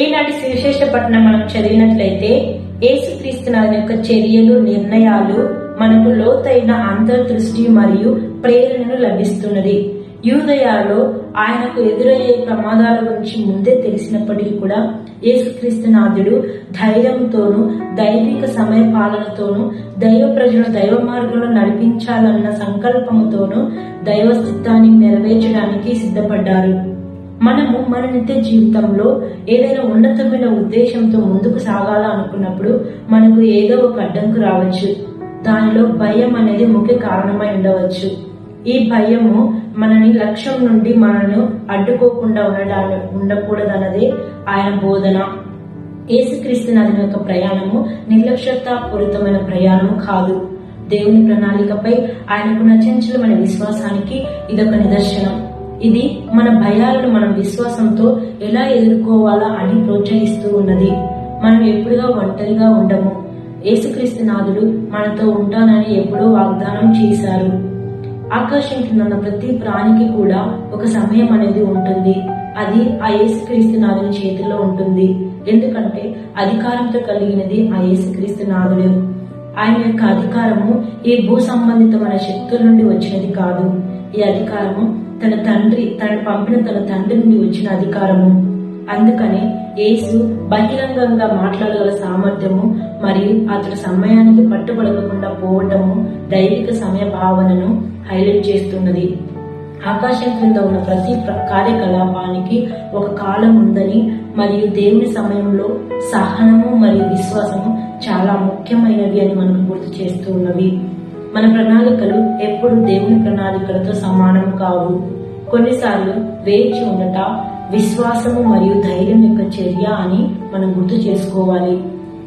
ఈనాటి సువిశేష పట్టణం మనం చదివినట్లయితే యేసుక్రీస్తునాథుని యొక్క చర్యలు నిర్ణయాలు మనకు లోతైన అంతర్దృష్టి మరియు ప్రేరణను లభిస్తున్నది. యూదయాలో ఆయనకు ఎదురయ్యే ప్రమాదాల గురించి ముందే తెలిసినప్పటికీ కూడా యేసుక్రీస్తునాథుడు ధైర్యంతోనూ దైవిక సమయ పాలనతోనూ దైవ ప్రజలను దైవ మార్గంలో నడిపించాలన్న సంకల్పంతోనూ దైవ చిత్తాన్ని నెరవేర్చడానికి సిద్ధపడ్డారు. మనము మన నిత్య జీవితంలో ఏదైనా ఉన్నతమైన ఉద్దేశంతో ముందుకు సాగాల అనుకున్నప్పుడు మనకు ఏదో ఒక అడ్డంకు రావచ్చు. దానిలో భయం అనేది ముఖ్య కారణమై ఉండవచ్చు. ఈ భయము మనని లక్ష్యం నుండి మనను అడ్డుకోకుండా ఉండడాన్ని ఉండకూడదన్నదే ఆయన బోధన. యేసుక్రీస్తు నదిన యొక్క ప్రయాణము నిర్లక్ష్యతాపూరితమైన ప్రయాణము కాదు. దేవుని ప్రణాళికపై ఆయనకున్న చంచలమైన విశ్వాసానికి ఇదొక నిదర్శనం. ఇది మన భయాలను మనం విశ్వాసంతో ఎలా ఎదుర్కోవాలా అని ప్రోత్సహిస్తూ ఉన్నది. మనం ఎప్పుడుగా ఒంటరిగా ఉండము. యేసుక్రీస్తు నాథుడు మనతో ఉంటానని ఎప్పుడో వాగ్దానం చేశారు. ఆకాశం కింద ప్రతి ప్రాణికి కూడా ఒక సమయం అనేది ఉంటుంది. అది ఆ యేసుక్రీస్తు నాథుని చేతిలో ఉంటుంది. ఎందుకంటే అధికారంతో కలిగినది ఆ యేసుక్రీస్తు నాథుడు ఆయన యొక్క అధికారము ఈ భూ సంబంధితమైన శక్తుల నుండి వచ్చినది కాదు. ఈ అధికారము తన తండ్రి తను పంపిన తన తండ్రి నుండి వచ్చిన అధికారము. అందుకని యేసు బహిరంగంగా మాట్లాడగల సామర్థ్యము మరియు అతడు సమయానికి పట్టుబడకుండా పోవటము దైవిక సమయ భావనను హైలైట్ చేస్తున్నది. ఆకాశం క్రింద ఉన్న ప్రతి కార్యకలాపానికి ఒక కాలం ఉందని మరియు దేవుని సమయంలో సహనము మరియు విశ్వాసము చాలా ముఖ్యమైనవి అని మనకు గుర్తు చేస్తున్నవి మన ప్రణాళికలు ఎప్పుడు దేవుని ప్రణాళికలతో సమానం కావు. కొన్నిసార్లు వేచి ఉండట విశ్వాసము మరియు ధైర్యం యొక్క చర్య అని మనం గుర్తు చేసుకోవాలి.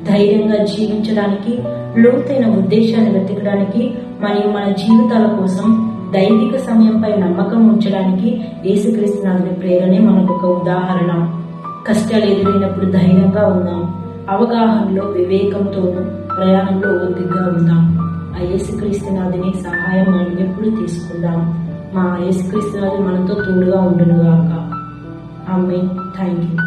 ధైర్యంగా జీవించడానికి లోతైన ఉద్దేశాన్ని వెతకడానికి మరియు మన జీవితాల కోసం దైవిక సమయంపై నమ్మకం ఉంచడానికి యేసుక్రీస్తునాథుని ప్రేరణే మనకు ఒక ఉదాహరణ. కష్టాలు ఎదురైనప్పుడు ధైర్యంగా ఉందాం అవగాహనలో వివేకంతోనూ ప్రయాణంలో ఓపికగా ఉందాం ఆ యేసుక్రీస్తునాథుని సహాయం మనం ఎప్పుడు తీసుకుందాం. మా యేసుక్రీస్తునాథుని మనతో తోడుగా ఉండునుగాక. ఆమె థ్యాంక్ యూ